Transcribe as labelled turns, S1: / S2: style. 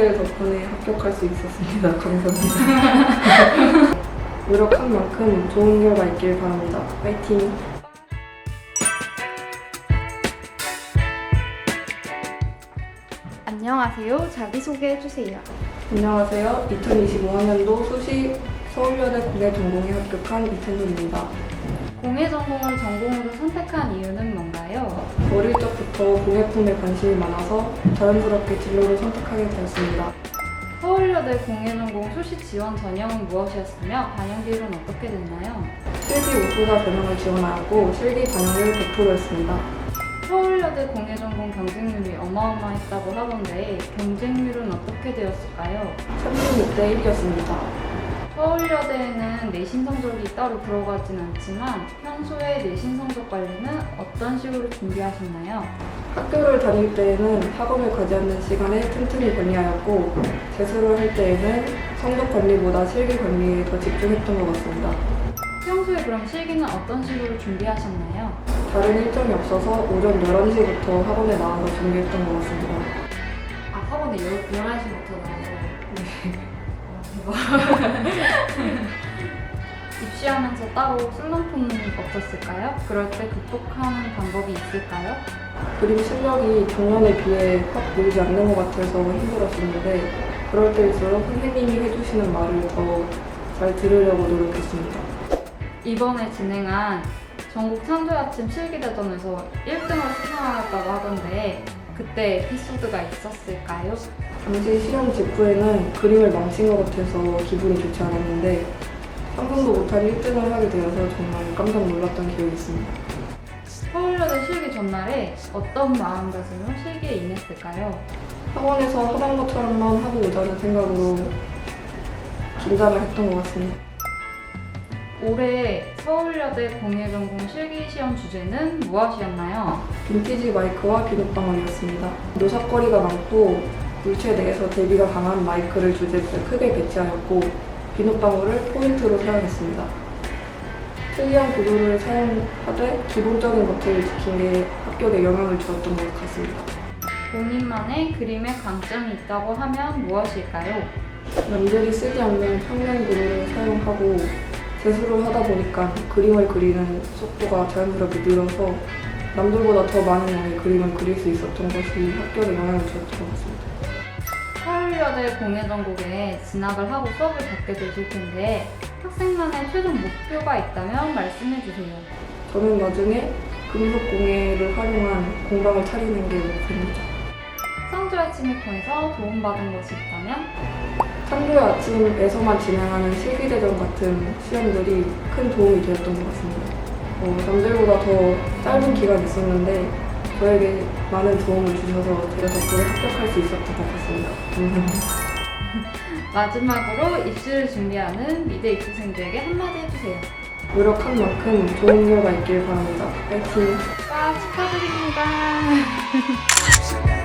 S1: 선생님들 덕분에 합격할 수 있었습니다. 감사합니다. 노력한 만큼 좋은 결과 있길 바랍니다. 파이팅!
S2: 안녕하세요. 자기소개해 주세요.
S1: 안녕하세요. 2025학년도 수시 서울여대 공예 전공에 합격한 이태훈입니다.
S2: 공예 전공을 전공으로 선택한 이유는 뭔가요?
S1: 어릴 적부터 공예품에 관심이 많아서 자연스럽게 진로를 선택하게 되었습니다.
S2: 서울여대 공예 전공 수시 지원 전형은 무엇이었으며 반영 비율은 어떻게 됐나요?
S1: 실기 우수자 전형을 지원하였고 실기 반영률 100%였습니다.
S2: 서울여대 공예 전공 경쟁률이 어마어마했다고 하던데 경쟁률은 어떻게 되었을까요?
S1: 36대 1이었습니다.
S2: 서울여대에는 내신 성적이 따로 들어가진 않지만 평소에 내신 성적 관리는 어떤 식으로 준비하셨나요?
S1: 학교를 다닐 때에는 학원을 가지 않는 시간에 틈틈이 관리하였고 재수를 할 때에는 성적 관리보다 실기 관리에 더 집중했던 것 같습니다.
S2: 평소에 그럼 실기는 어떤 식으로 준비하셨나요?
S1: 다른 일정이 없어서 오전 11시부터 학원에 나와서 준비했던 것 같습니다.
S2: 아, 학원에 11시부터 나와서. 네. 입시하면서 따로 슬럼프는 없었을까요? 그럴 때 극복하는 방법이 있을까요?
S1: 그림 실력이 작년에 비해 확 늘지 않는 것 같아서 힘들었었는데 그럴 때일수록 선생님이 해주시는 말을 더 잘 들으려고 노력했습니다.
S2: 이번에 진행한 전국 창조 아침 실기대전에서 1등을 수상하였다고 하던데 그때 에피소드가 있었을까요?
S1: 당시 시험 직후에는 그림을 망친 것 같아서 기분이 좋지 않았는데 상상도 못한 1등을 하게 되어서 정말 깜짝 놀랐던 기억이 있습니다.
S2: 서울여대 실기 전날에 어떤 마음가짐으로 실기에 임했을까요?
S1: 학원에서 하던 것처럼만 하고 오자는 생각으로 긴장을 했던 것 같습니다.
S2: 올해 서울여대 공예전공 실기시험 주제는 무엇이었나요?
S1: 빈티지 마이크와 비눗방울이었습니다. 노삭거리가 많고 물체 내에서 대비가 강한 마이크를 주제로 크게 배치하였고 비눗방울을 포인트로 사용했습니다. 특이한 구도를 사용하되 기본적인 것들을 지킨 게 합격에 영향을 주었던 것 같습니다.
S2: 본인만의 그림에 강점이 있다고 하면 무엇일까요?
S1: 남들이 쓰지 않는 평면 구도를 사용하고 재수를 하다 보니까 그림을 그리는 속도가 자연스럽게 늘어서 남들보다 더 많은 양의 그림을 그릴 수 있었던 것이 합격에 영향을 주었던 것 같습니다.
S2: 서울여대 공예전공에 진학을 하고 수업을 받게 되실 텐데 학생만의 최종 목표가 있다면 말씀해 주세요.
S1: 저는 나중에 금속 공예를 활용한 공방을 차리는 게 목표입니다.
S2: 성주 아침을 통해서 도움받은 것이 있다면
S1: 창조의 아침에서만 진행하는 실기대전 같은 시험들이 큰 도움이 되었던 것 같습니다. 어, 남들보다 더 짧은 기간이 있었는데 저에게 많은 도움을 주셔서 제가 덕분에 합격할 수 있었던 것 같습니다. 감사합니다.
S2: 마지막으로 입시를 준비하는 미대 입시생들에게 한마디 해주세요.
S1: 노력한 만큼 좋은 결과 있길 바랍니다. 파이팅!
S2: 와 축하드립니다.